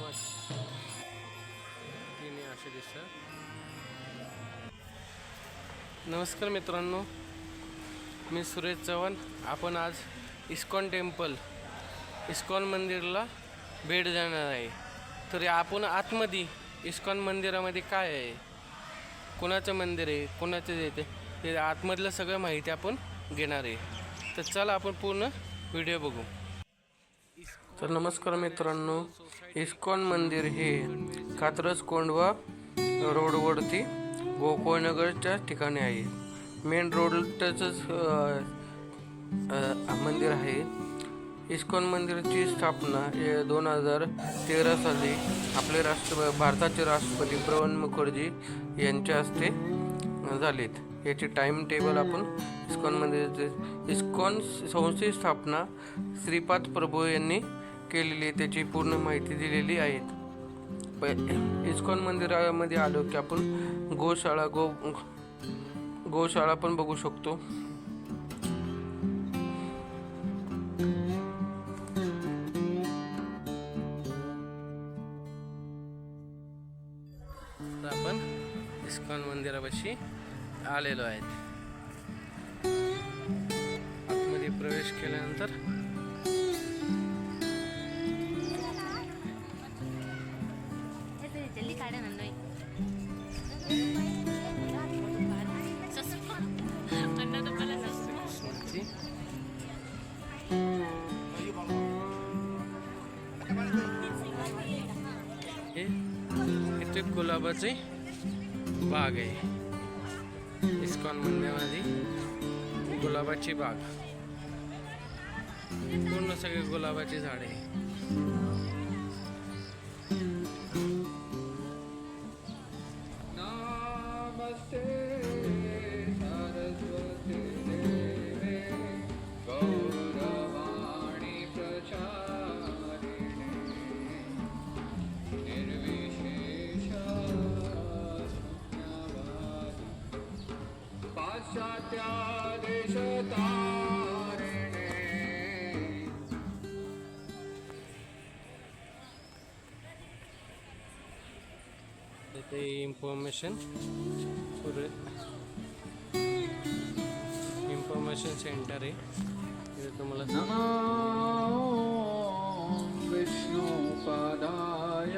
मस्त असे दिसतात नमस्कार मित्रांनो मी सुरेश चव्हाण. आपण आज इस्कॉन टेम्पल इस्कॉन मंदिरला भेट देणार आहे. तर आपण आतमध्ये इस्कॉन मंदिरामध्ये काय आहे? कोणाचं मंदिर आहे? कोणाचं येते ते? आतमधलं सगळं माहिती आपण घेणार आहे. तर चला आपण पूर्ण व्हिडिओ बघू. तर नमस्कार मित्रांनो इस्कॉन मंदिर हे कात्रज कोंडवा रोडवरती गोकुळनगरच्या ठिकाणी आहे. मेन रोडचंच मंदिर आहे. इस्कॉन मंदिरची स्थापना दोन हजार तेरा साली आपले राष्ट्र भारताचे राष्ट्रपती प्रणब मुखर्जी यांच्या हस्ते झालेत. याची टाइम टेबल आपण इस्कॉन मंदिराचे इस्कॉन संस्थेची स्थापना श्रीपाद प्रभू यांनी केलेली आहे त्याची पूर्ण माहिती दिलेली आहे. प इस्कॉन मंदिरामध्ये आलो की आपण गोशाळा गो गोशाळा पण बघू शकतो. आपण इस्कॉन मंदिरापाशी आलेलो आहेत. आतमध्ये प्रवेश केल्यानंतर जल्दी इथे गुलाबाचे बाग आहे. इस्कॉन मंदिरामध्ये गुलाबाची बाग. पूर्ण सगळे गुलाबाची झाडे. इन्फोर्मेशन् इेशन् सेण्टर तदाय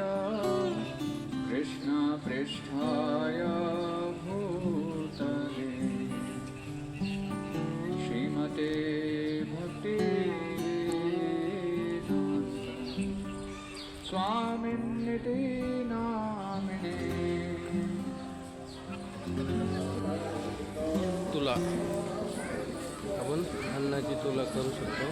कृष्णा पृष्ठाय। तुला करू शकतो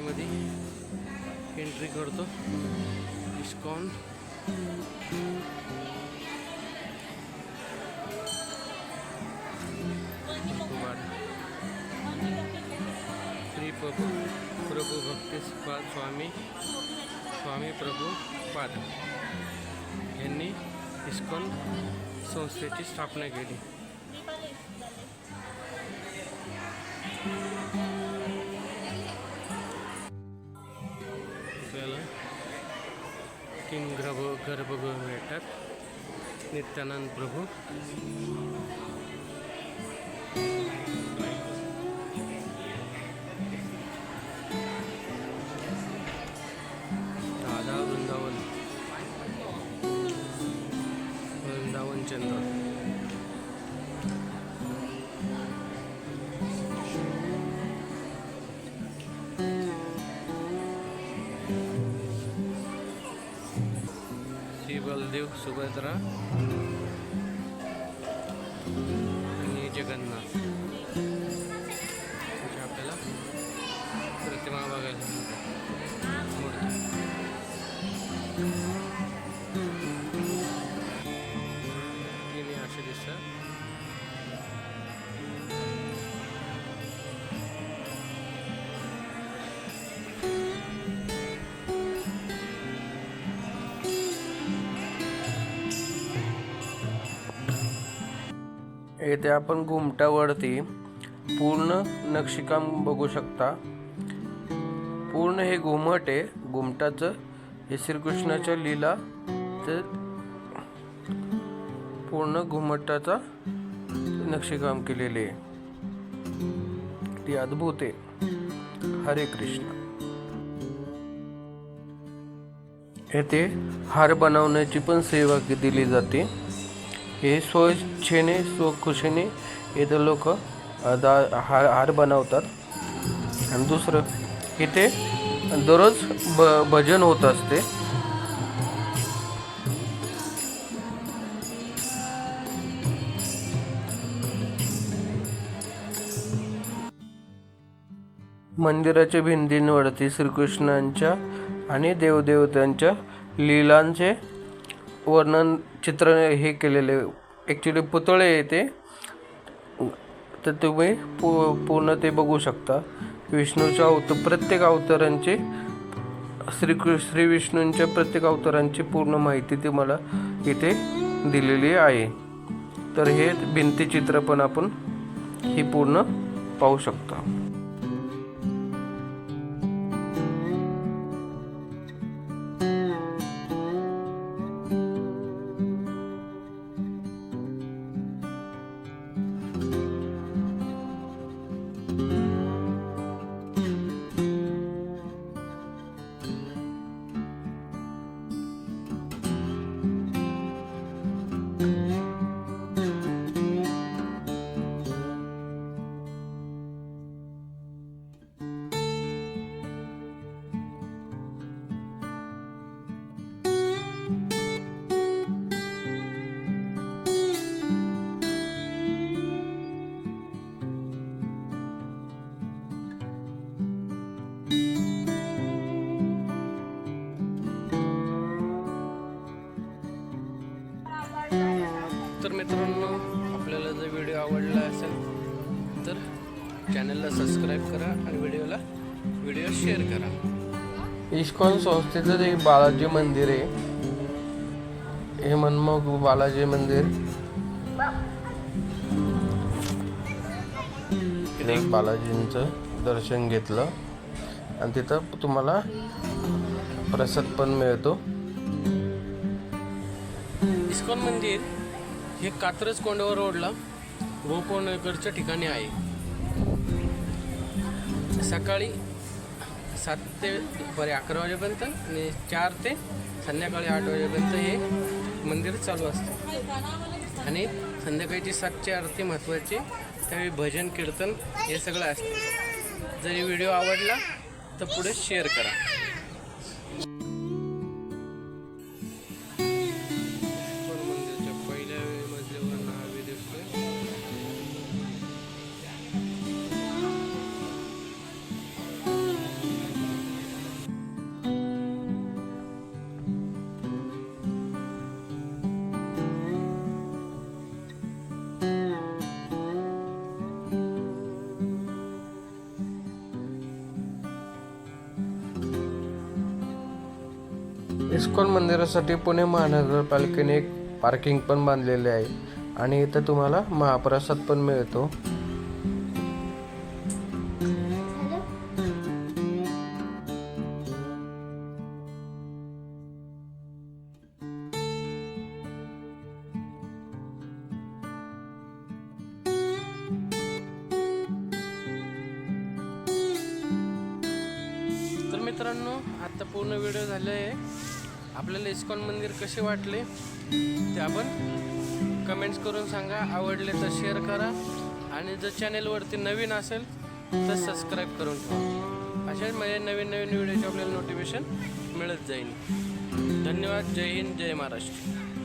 मध्ये एंट्री करतो. इस्कॉन श्री प्रभू प्रभू भक्तिपाद स्वामी स्वामी प्रभू पाद. यांनी इस्कॉन संस्थेची स्थापना केली. तीन गर्भ गर्भगृह मिळतात. नित्यानंद प्रभू. राधा वृंदावन. वृंदावन चंद्र. सुभद्रा येथे आपण घुमटावरती पूर्ण नक्षीकाम बघू शकता. पूर्ण हे घुमट आहे. घुमटाचं हे श्रीकृष्णाच्या लीला ते पूर्ण घुमटाचा नक्षीकाम केलेले आहे. ती अद्भुत आहे. हरे कृष्ण. येथे हार बनवण्याची पण सेवा दिली जाते. हे स्वच्छेने स्वखुशीने इथं लोक दा हार हार बनवतात. आणि दुसरं इथे दररोज ब भजन होत असते. मंदिराच्या भिंतींवरती श्रीकृष्णांच्या आणि देवदेवतांच्या लीलांचे वर्णन चित्र हे केलेले. ॲक्च्युली पुतळे येते. तर तुम्ही पू पूर्ण ते बघू शकता. विष्णूच्या अवत प्रत्येक अवतारांचे श्री श्री विष्णूंच्या प्रत्येक अवतारांची पूर्ण माहिती तुम्हाला इथे दिलेली आहे. तर हे भिंतीचित्र पण आपण ही पूर्ण पाहू शकता. मित्रांनो आपल्याला जर व्हिडिओ आवडला असेल तर चॅनलला सबस्क्राईब करा आणि व्हिडिओला व्हिडिओ शेअर करा. इस्कॉन संस्थेचं एक बालाजी मंदिर आहे. हे मनमोहक बालाजी मंदिर. एक बालाजींचं दर्शन घेतलं. आणि तिथं तुम्हाला प्रसाद पण मिळतो. इस्कॉन मंदिर हे कात्रज कोंडवर रोडला गोकोणकरच्या ठिकाणी आहे. सकाळी सात ते दुपारी अकरा वाजेपर्यंत आणि चार ते संध्याकाळी आठ वाजेपर्यंत हे मंदिर चालू असते. आणि संध्याकाळची सातची आरती महत्त्वाची त्यावेळी भजन कीर्तन हे सगळं असते. जरी व्हिडिओ आवडला तर पुढे शेअर करा. इस्कॉन मंदिरासाठी पुणे महानगरपालिकेने एक पार्किंग पण बांधलेले आहे आणि इथं तुम्हाला महाप्रसाद पण मिळतो. तर मित्रांनो आता पूर्ण व्हिडिओ झाले आहे. आपल्याला इस्कॉन मंदिर कसे वाटले ते आपण कमेंट्स करून सांगा. आवडले तर शेअर करा. आणि जर चॅनेलवरती नवीन असेल तर सबस्क्राईब करून ठेवा. अशाच म्हणजे नवीन नवीन व्हिडिओचे आपल्याला नोटिफिकेशन मिळत जाईल. धन्यवाद. जय हिंद. जय महाराष्ट्र.